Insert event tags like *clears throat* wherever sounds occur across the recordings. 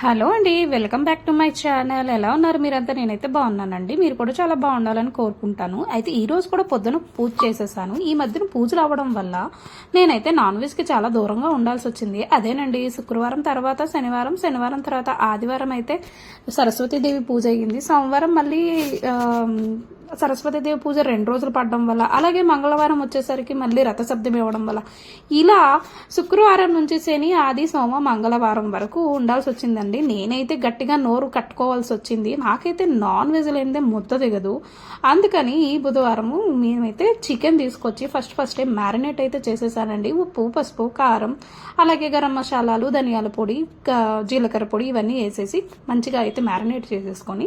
Hello అండి welcome back to my channel. ఎలా ఉన్నారు మీరంతా? నేనైతే బాగున్నానండి. మీరు కూడా చాలా బాగుండాలని కోరుకుంటాను. అయితే ఈ రోజు కూడా పొద్దున పూజ చేసేసాను. ఈ మధ్యన పూజలు అవ్వడం వల్ల నేనైతే నాన్ వెజ్కి చాలా దూరంగా ఉండాల్సి వచ్చింది. అదేనండి శుక్రవారం తర్వాత శనివారం శనివారం తర్వాత ఆదివారం అయితే సరస్వతీదేవి పూజ అయ్యింది. సోమవారం మళ్ళీ సరస్వతీదేవి పూజ రెండు రోజులు పడడం వల్ల అలాగే మంగళవారం వచ్చేసరికి మళ్ళీ రథశబ్దం ఇవ్వడం వల్ల. ఇలా శుక్రవారం నుంచి శని ఆది సోమ మంగళవారం వరకు ఉండాల్సి వచ్చిందండి. నేనైతే గట్టిగా నోరు కట్టుకోవాల్సి వచ్చింది. నాకైతే నాన్ వెజ్ లేనిదే ముద్ద దిగదు. అందుకని ఈ బుధవారము మేమైతే చికెన్ తీసుకొచ్చి ఫస్ట్ ఫస్ట్ మ్యారినేట్ అయితే చేసేసానండి. ఉప్పు పసుపు కారం అలాగే గరం మసాలాలు ధనియాల పొడి జీలకర్ర పొడి ఇవన్నీ వేసేసి మంచిగా అయితే మ్యారినేట్ చేసేసుకొని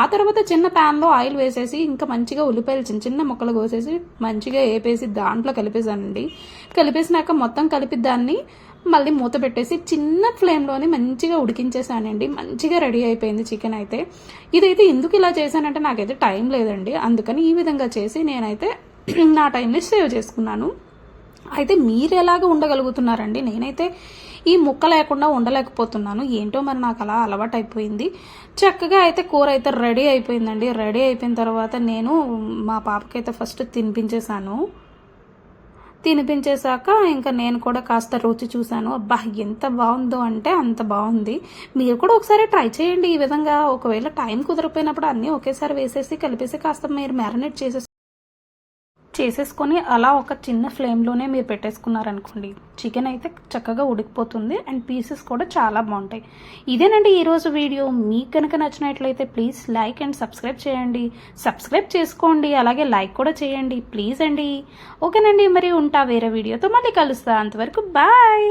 ఆ తర్వాత చిన్న ప్యాన్లో ఆయిల్ వేసేసి ఇంకా మంచిగా ఉల్లిపాయలు చిన్న చిన్న ముక్కలు కోసేసి మంచిగా వేపేసి దాంట్లో కలిపేసానండి. కలిపేసినాక మొత్తం కలిపి దాన్ని మళ్ళీ మూత పెట్టేసి చిన్న ఫ్లేమ్లోనే మంచిగా ఉడికించేసానండి. మంచిగా రెడీ అయిపోయింది చికెన్ అయితే. ఇదైతే ఎందుకు ఇలా చేశానంటే నాకైతే టైం లేదండి. అందుకని ఈ విధంగా చేసి నేనైతే *clears throat* నా టైంని సేవ్ చేసుకున్నాను. అయితే మీరు ఎలాగ ఉండగలుగుతున్నారండి? నేనైతే ఈ ముక్క లేకుండా ఉండలేకపోతున్నాను. ఏంటో మరి నాకు అలా అలవాటు అయిపోయింది చక్కగా అయితే కూర అయితే రెడీ అయిపోయిందండి. రెడీ అయిపోయిన తర్వాత నేను మా పాపకైతే ఫస్ట్ తినిపించేశాను. తినిపించేశాక ఇంకా నేను కూడా కాస్త రుచి చూశాను. అబ్బా ఎంత బాగుందో అంటే అంత బాగుంది. మీరు కూడా ఒకసారి ట్రై చేయండి ఈ విధంగా. ఒకవేళ టైం కుదరపోయినప్పుడు అన్నీ ఒకేసారి వేసేసి కలిపేసి కాస్త మీరు మ్యారినేట్ చేసేసి చేసేసుకొని అలా ఒక చిన్న ఫ్లేమ్లోనే మీరు పెట్టేసుకున్నారనుకోండి చికెన్ అయితే చక్కగా ఉడికిపోతుంది అండ్ పీసెస్ కూడా చాలా బాగుంటాయి. ఇదేనండి ఈరోజు వీడియో. మీకు కనుక నచ్చినట్లయితే ప్లీజ్ లైక్ అండ్ సబ్స్క్రైబ్ చేయండి. సబ్స్క్రైబ్ చేసుకోండి అలాగే లైక్ కూడా చేయండి ప్లీజ్ అండి. ఓకేనండి మరి ఉంటా వేరే వీడియోతో మళ్ళీ కలుస్తా. అంతవరకు బాయ్.